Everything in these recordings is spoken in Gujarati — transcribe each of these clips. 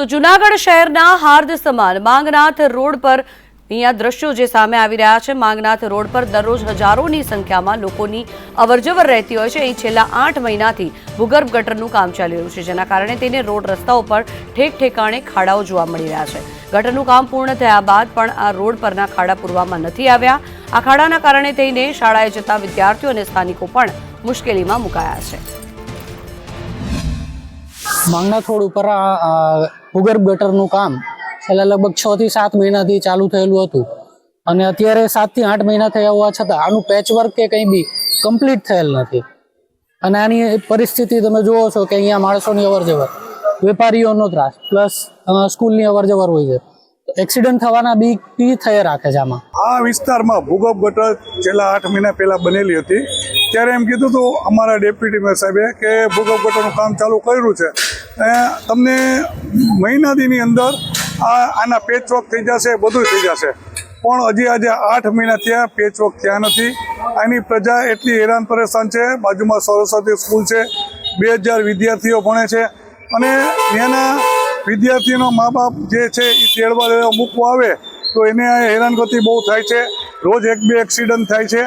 તો જુનાગઢ શહેરના હાર્દ સમાન માંગનાથ રોડ પર અહીંયા દ્રશ્યો જે સામે આવી રહ્યા છે, માંગનાથ રોડ પર દરરોજ હજારોની સંખ્યામાં લોકોની અવરજવર રહેતી હોય છે. એ છેલ્લા આઠ મહિનાથી ભૂગર્ભ ગટરનું કામ ચાલી રહ્યું છે, જેના કારણે તેને રોડ રસ્તાઓ પર ઠેક ઠેકાણે ખાડાઓ જોવા મળી રહ્યા છે. ગટરનું કામ પૂર્ણ થયા બાદ પણ આ રોડ પરના ખાડા પૂરવામાં નથી આવ્યા. આ ખાડાના કારણે થઈને શાળાએ જતા વિદ્યાર્થીઓ અને સ્થાનિકો પણ મુશ્કેલીમાં મુકાયા છે. માંગનાથ થોડ ઉપર ભૂગર્ભ ગટરનું કામ છેલ્લા લગભગ છ થી સાત મહિનાથી ચાલુ થયેલું હતું. અને અત્યારે સાતથી આઠ મહિના થયા હોવા છતાં આનું પેચવર્ક કે કંઈ બી કમ્પ્લીટ થયેલ નથી. અને આની પરિસ્થિતિ તમે જુઓ છો કે અહીંયા માણસોની અવર જવર વેપારીઓનો ત્રાસ, પ્લસ સ્કૂલની અવર જવર હોય છે. એક્સિડન્ટ થવાના બી બી થઈ રાખે છે આમાં? આ વિસ્તારમાં ભૂગર્ભ ગટર છેલ્લા આઠ મહિના પહેલાં બનેલી હતી. ત્યારે એમ કીધું હતું અમારા ડેપ્યુટી મેયર સાહેબે કે ભૂગર્ભ ગટરનું કામ ચાલુ કર્યું છે. તમને મહિનાદીની અંદર આ આના પેચવર્ક થઈ જશે બધું થઈ જશે. પણ હજી આજે આઠ મહિના થયા પેચવર્ક થયા નથી. આની પ્રજા એટલી હેરાન પરેશાન છે. બાજુમાં સરસ્વતી સ્કૂલ છે. બે હજાર વિદ્યાર્થીઓ ભણે છે. અને ત્યાંના વિદ્યાર્થીનો મા બાપ જે છે એ તેડવા મૂકવા આવે, તો એને હેરાનગતિ બહુ થાય છે. રોજ એક બે એક્સિડન્ટ થાય છે.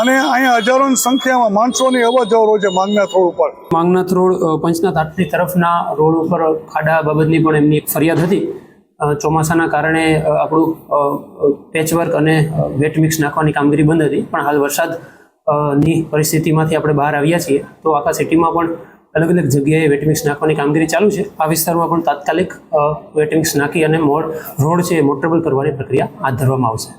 અને અહીંયા હજારોની સંખ્યામાં માણસોની અવર જવર છે માંગના થોડ ઉપર. માંગનાથ રોડ પંચનાથ આટલી તરફના રોડ ઉપર ખાડા બાબતની પણ એમની એક ફરિયાદ હતી. ચોમાસાના કારણે આપણું પેચવર્ક અને વેટ મિક્સ નાખવાની કામગીરી બંધ હતી. પણ હાલ વરસાદની પરિસ્થિતિમાંથી આપણે બહાર આવ્યા છીએ, તો આખા સિટીમાં પણ અલગ અલગ જગ્યાએ વેટ મિક્સ નાખવાની કામગીરી ચાલુ છે. આ વિસ્તારમાં પણ તાત્કાલિક વેટ મિક્સ નાખી અને મોડ, રોડ છે મોટરેબલ કરવાની પ્રક્રિયા હાથ ધરવામાં આવશે.